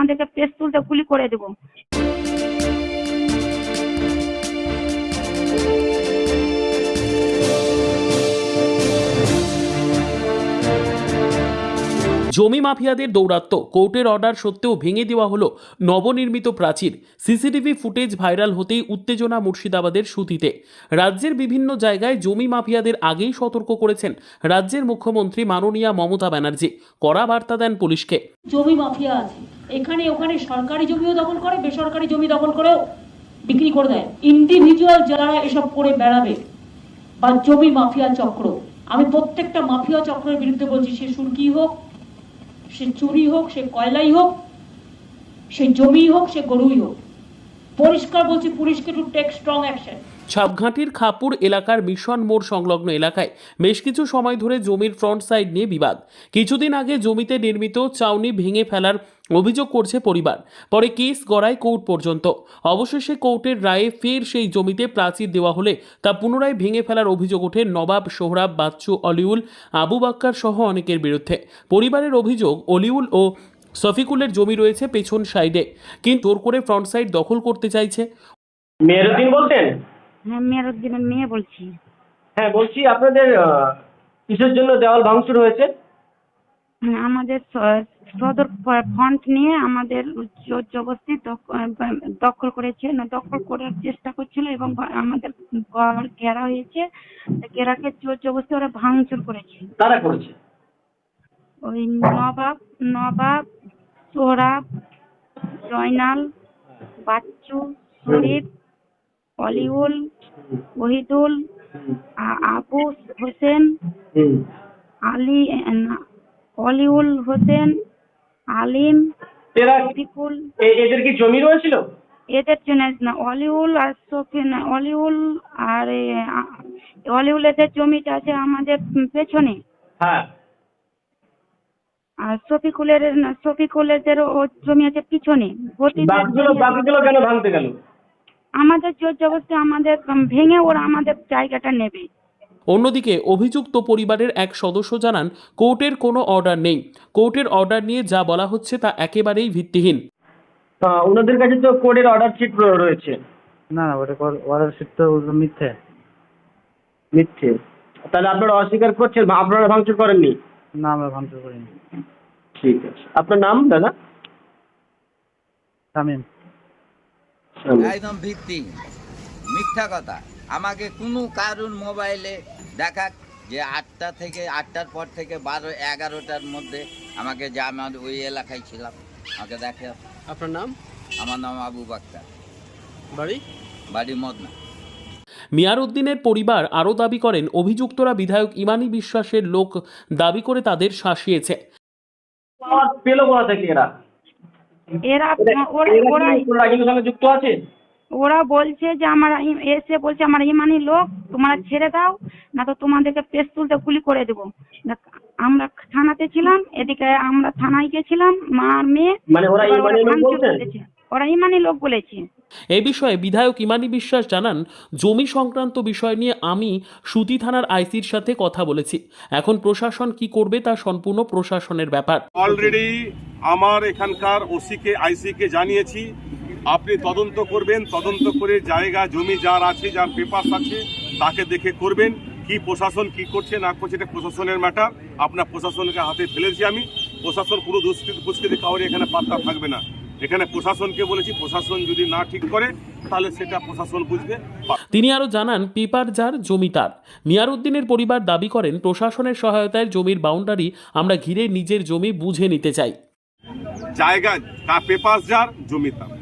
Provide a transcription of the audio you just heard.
তোমাদেরকে পেস তুলতে গুলি করে দেবো। জমি মাফিয়াদের দৌরাত্ম্য কোর্টের অর্ডার সত্ত্বেও ভেঙে দেওয়া হলো নবনির্মিত প্রাচীর। সিসিটিভি ফুটেজ ভাইরাল হতেই উত্তেজনা মুর্শিদাবাদের সুতিতে। রাজ্যের বিভিন্ন জায়গায় জমি মাফিয়াদের আগেই সতর্ক করেছেন রাজ্যের মুখ্যমন্ত্রী মাননীয়া মমতা ব্যানার্জি। কড়া বার্তা দেন পুলিশকে। জমি মাফিয়া আছে। এখানে, ওখানে সরকারি জমিও দখল করে, বেসরকারি জমি দখল করেও বিক্রি করে দেয়। ইন্ডিভিজুয়াল যারা এসব করে বেড়াবে, বা জমি মাফিয়া চক্র, আমি প্রত্যেকটা মাফিয়া চক্রের বিরুদ্ধে বলছি, সে সুরকি হোক, সে চুরি হোক, সে কয়লাই হোক, সে জমি হোক, সে গরুই হোক। পরিষ্কার বলছি, পুলিশকে টু টেক স্ট্রং অ্যাকশন ছাপঘাটির খাপুর এলাকার মিশন মোড় সংলগ্ন এলাকায় বেশ কিছু সময় ধরে জমির ফ্রন্ট সাইড নিয়ে বিবাদ। কিছুদিন আগে জমিতে নির্মিত চাউনি ভেঙে ফেলার অভিযোগ করছে পরিবার। পরে কেস গড়ায় কোর্ট পর্যন্ত। অবশেষে কোর্টের রায়ে ফের সেই জমিতে প্রাচীর দেওয়া হলে তা পুনরায় ভেঙে ফেলার অভিযোগ ওঠে নবাব সোহরাব, বাচ্চু অলিউল, আবু বাক্কার সহ অনেকের বিরুদ্ধে। পরিবারের অভিযোগ, অলিউল ও সফিকুলের জমি রয়েছে পেছন সাইডে। কিন্তু জোর করে ফ্রন্ট সাইড দখল করতে চাইছে। মেহরুদ্দিন বলছেন? হ্যাঁ মেয়েরুদ্দিনের মেয়ে বলছি। হ্যাঁ বলছি আপনাদের আহ, কিসের জন্য দেওয়াল ভাঙচুর হয়েছে? হ্যাঁ, আমাদের স- সদর ফন্ট নিয়ে আমাদের জোর জবরদস্তি দখ- আহ, দখল করেছে না দখল করার চেষ্টা করছিল এবং আমাদের ঘর ঘেরা হয়েছে। ঘেরাকে জোর জবরদস্তি ওরা ভাঙচুর করেছে। তারা করেছে? ওই নবাব নবাব সোহরাব জয়নাল বাচ্চু শরীফ অলিউল ওহিদুল আবু হোসেন আলী অলিউল হোসেন আলিম এরা শফিকুল এদের কি জমি রয়েছিল? এদের জন্য না। অলিউল আর সফি না অলিউল আর অলিউল এদের জমিটা আছে আমাদের পেছনে। হ্যাঁ। আর শফিকুলের না, শফিকুলের ও জমি আছে পিছনে। বাকিগুলো বাকিগুলো কেন ভাঙতে গেল? আমাদের জোর জবরদস্তি আমাদের ভেঙে ওরা আমাদের জায়গাটা নেবে। অন্যদিকে অভিযুক্ত পরিবারের এক সদস্য জানান কোর্টের কোনো অর্ডার নেই। কোর্টের অর্ডার নিয়ে যা বলা হচ্ছে তা একেবারেই ভিত্তিহীন। ওনাদের কাছে তো কোর্টের অর্ডার শিট রয়েছে। না না ওটা অর্ডার শিট তো মিথ্যে। মিথ্যে। তাহলে আপনারা অস্বীকার করছেন বা আপনারা ভাঙচুর করেননি? না আমরা ভাঙচুর করিনি। ঠিক আছে। আপনার নাম দাদা? তামিম একদম ভিত্তি। মিথ্যা কথা। আমাকে কোনো কারণ মোবাইলে দেখাক যে আটটা থেকে আটটার পর থেকে বারো এগারোটার মধ্যে আমাকে যে আমার ওই এলাকায় ছিলাম আমাকে দেখে। আপনার নাম? আমার নাম আবু বাক্তার বাড়ি? বাড়ি মদনা। মিয়ার উদ্দিনের পরিবার আরও দাবি করেন অভিযুক্তরা বিধায়ক ইমানি বিশ্বাসের লোক দাবি করে তাদের শাসিয়েছে। পেল কোথা থেকে এরা? এরা এরা- ওরা সঙ্গে যুক্ত আছে? বলছে যে আমার এসে বলছে আমার ইমানি লোক তোমরা ছেড়ে দাও না তো তোমাদেরকে পেস তুলতে গুলি করে দেবো। আমরা থানাতে ছিলাম এদিকে আমরা থানায় গেছিলাম মা আর মেয়ে। মানে ওরা ইমানি লোক? করেছে। ওরা ইমানি লোক বলেছে। এই বিষয়ে বিধায়ক ইমানি বিশ্বাস জানান জমি সংক্রান্ত বিষয় নিয়ে আমি সুতি থানার আইসির সাথে কথা বলেছি। এখন প্রশাসন কি করবে তা সম্পূর্ণ প্রশাসনের ব্যাপার। অলরেডি আমার এখানকার ওসিকে আইসিকে জানিয়েছি আপনি তদন্ত করবেন তদন্ত করে জায়গা জমি যার আছে যার পেপারস আছে তাকে দেখে করবেন কি প্রশাসন কি করছে না করছে এটা প্রশাসনের ম্যাটার আপনার প্রশাসনকে হাতে ফেলেছি আমি। প্রশাসন পুরো দুষ্কৃতি পুষ্কৃতি কাউরে এখানে পাত্তা থাকবে না। এখানে প্রশাসনকে বলেছি প্রশাসন যদি না ঠিক করে তাহলে সেটা প্রশাসন বুঝবে তিনি আরও জানান পিপার যার জমি তার। মিয়ার উদ্দিনের পরিবার দাবি করেন প্রশাসনের সহায়তায় জমির বাউন্ডারি আমরা ঘিরে নিজের জমি বুঝে নিতে চাই। জায়গা তা পেপার যার জমি তার।